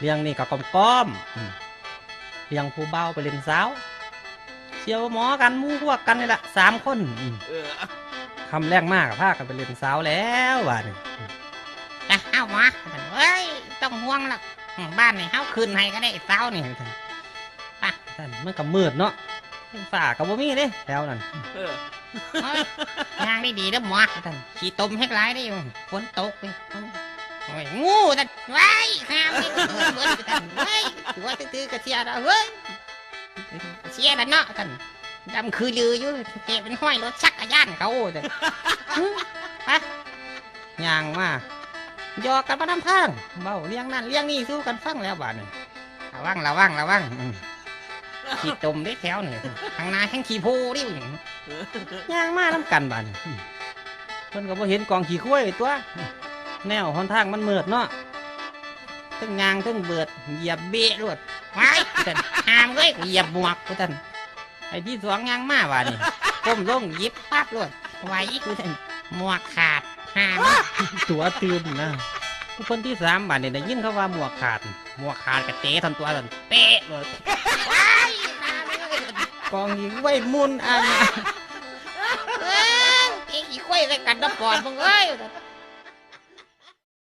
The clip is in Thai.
เลี้ยงนี่ก็กอมก้อมๆอืมเลี้ยงผู้เบาไปเล่นสาวเชียวหมอกันหมู่พวกกันนี่แหละสามคนอืมเออคำแรกมากพากันไปเล่นสาวแล้วว่านี่อะเอามาเฮ้ยต้องห่วงละอืมบ้านนี่เฮาคืนให้ก็ได้เศร้านี่ท่านมันก็มืดเนาะฝ่ากับบ่มีเด้แถวนั้นเออเฮ้ยย่างได้ดีเด้อหมอท่านขี้ตมให้ร้ายได้อยู่ฝนตกเลย โอ้ยงูท่นไว้ยข้ามนี่เฮ้ยเฮ้ยท่านเฮ้ยตัวตื้อๆกระเทียแล้เฮ้ยเสียล้วเนาะท่านดำคือลืออยู่เก็บเป็นห้อยรถชักกระยานเขาท่านย่างมาหยอกกันมาทำทางเบ้าเลี้ยงนั่นเลี้ยงนี่สู้กันฟังแล้วบ้านระวังระวังระวังขี้ตมได้แถวนี่ข้างนาแห้งขี้โพดิวย่างมาน้ำกันบ้านี่เพิ่นก็บ่เห็นกองขี้ข้วยตัว แนวหนทางมันมืดเนาะทั้งยางทั้งเบิดเหยียบเบะรวดไว้ท่านห้ามเลยเหยียบหมวกพุท่านไอ้ที่สองยางมาบาดนี่ก้มลงหยิบปั๊บรวดไว้พุท่านหมวกขาดห้ามตัวตื่นนะผู้คนที่สามบาดนี่ได้ยินเขาว่าหมวกขาด หมวกขาดกระเตะทันตัวทันเป๊ะเลยไว้ห้ามเลยกองยิงไว้มุนอันเอ้ยไอ้ขี้ควายใส่กันดอกปอดมึงเอ้ย